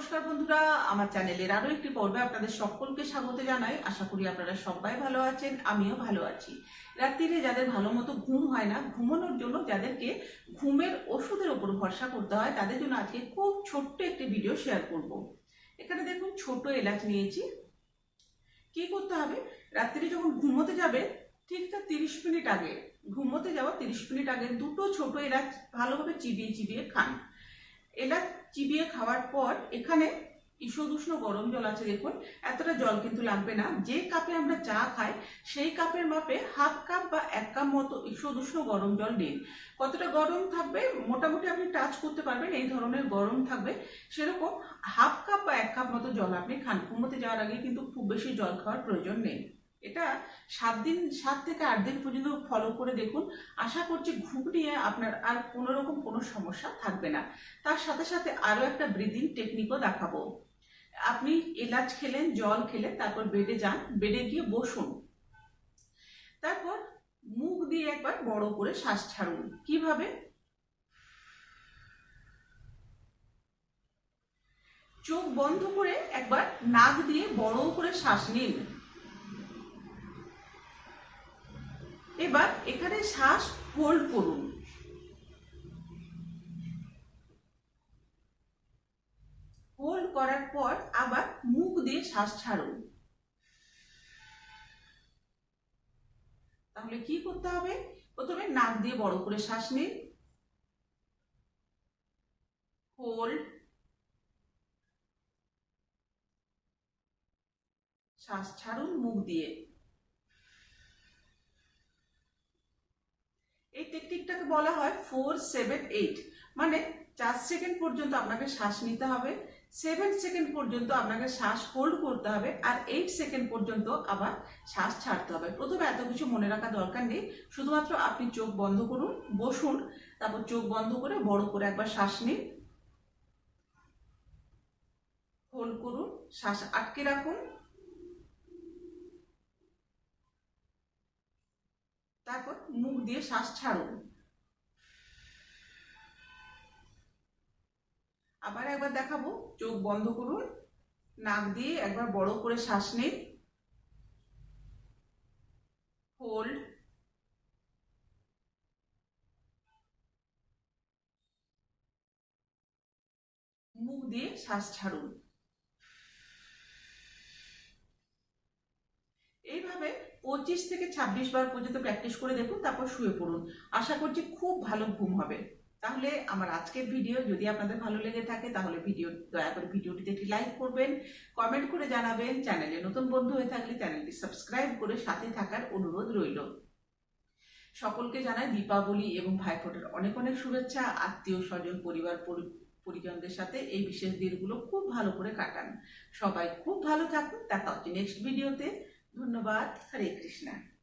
নমস্কার বন্ধুরা, আমার চ্যানেলের আরও একটি পর্বে আপনাদের সকলকে স্বাগত জানাই। আশা করি আপনারা সবাই ভালো আছেন, আমিও ভালো আছি। রাত্রিরে যাদের ভালো মতো ঘুম হয় না, ঘুমানোর জন্য যাদেরকে ঘুমের ওষুধের উপর ভরসা করতে হয়, তাদের জন্য আজকে খুব ছোট্ট একটি ভিডিও শেয়ার করব। এখানে দেখুন, ছোট এলাচ নিয়েছি। কি করতে হবে? রাত্রিরে যখন ঘুমোতে যাবে, ঠিক তার তিরিশ মিনিট আগে, ঘুমোতে যাওয়া তিরিশ মিনিট আগে দুটো ছোট এলাচ ভালোভাবে চিবিয়ে চিবিয়ে খান। এলাচ চিবিয়ে খাওয়ার পর এখানে ঈষদুষ্ণ গরম জল আছে দেখুন। এতটা জল কিন্তু লাগবে না। যে কাপে আমরা চা খাই, সেই কাপের মাপে হাফ কাপ বা এক কাপ মতো ঈষদুষ্ণ গরম জল নিন কতটা গরম থাকবে মোটামুটি আপনি টাচ করতে পারবেন, এই ধরনের গরম থাকবে। সেরকম হাফ কাপ বা এক কাপ মতো জল আপনি খান। ঘুমোতে যাওয়ার আগে কিন্তু খুব বেশি জল খাওয়ার প্রয়োজন নেই। এটা সাত দিন, সাত থেকে আট দিন পর্যন্ত ফলো করে দেখুন। আশা করছি ঘুম নিয়ে আপনার আর কোনো রকম কোনো সমস্যা থাকবে না। তার সাথে সাথে আরও একটা ব্রিদিং টেকনিকও দেখাবো। আপনি এলাচ খেলেন, জল খেলেন, তারপর বেডে যান, বেডে গিয়ে বসুন। তারপর মুখ দিয়ে একবার বড় করে শ্বাস ছাড়ুন। কীভাবে? চোখ বন্ধ করে একবার নাক দিয়ে বড় করে শ্বাস নিন। এবার এখানে শ্বাস হোল্ড করুন। হোল্ড করার পর আবার মুখ দিয়ে শ্বাস ছাড়ুন। তাহলে কি করতে হবে? প্রথমে নাক দিয়ে বড় করে শ্বাস নিন। হোল্ড শ্বাস ছাড়ুন মুখ দিয়ে। এই টেকনিকটাকে বলা হয় ফোর সেভেন এইট মানে চার সেকেন্ড পর্যন্ত আপনাকে শ্বাস নিতে হবে সেভেন সেকেন্ড পর্যন্ত আপনাকে শ্বাস হোল্ড করতে হবে, আর এইট সেকেন্ড পর্যন্ত আবার শ্বাস ছাড়তে হবে। প্রথমে এত কিছু মনে রাখা দরকার নেই, শুধুমাত্র আপনি চোখ বন্ধ করুন, বসুন, তারপর চোখ বন্ধ করে বড় করে একবার শ্বাস নিন। হোল্ড করুন, শ্বাস আটকে রাখুন তারপর মুখ দিয়ে শ্বাস ছাড়ুন আবার একবার দেখাবো, চোখ বন্ধ করুন, নাক দিয়ে একবার বড় করে শ্বাস নিন। হোল্ড মুখ দিয়ে শ্বাস ছাড়ুন। এইভাবে পঁচিশ থেকে ছাব্বিশ বার পর্যন্ত প্র্যাকটিস করে দেখুন, তারপর শুয়ে পড়ুন। আশা করছি খুব ভালো ঘুম হবে। তাহলে আমার আজকের ভিডিও যদি আপনাদের ভালো লেগে থাকে, তাহলে ভিডিও দয়া করে ভিডিওটিতে একটি লাইক করবেন কমেন্ট করে জানাবেন চ্যানেলে নতুন বন্ধু হয়ে থাকলে চ্যানেলটি সাবস্ক্রাইব করে সাথে থাকার অনুরোধ রইল। সকলকে জানাই দীপাবলি এবং ভাইফোঁটার অনেক অনেক শুভেচ্ছা। আত্মীয় স্বজন, পরিবার পরিজনদের সাথে এই বিশেষ দিনগুলো খুব ভালো করে কাটান। সবাই খুব ভালো থাকুন। দেখা হচ্ছে নেক্সট ভিডিওতে ধন্যবাদ। হরে কৃষ্ণা।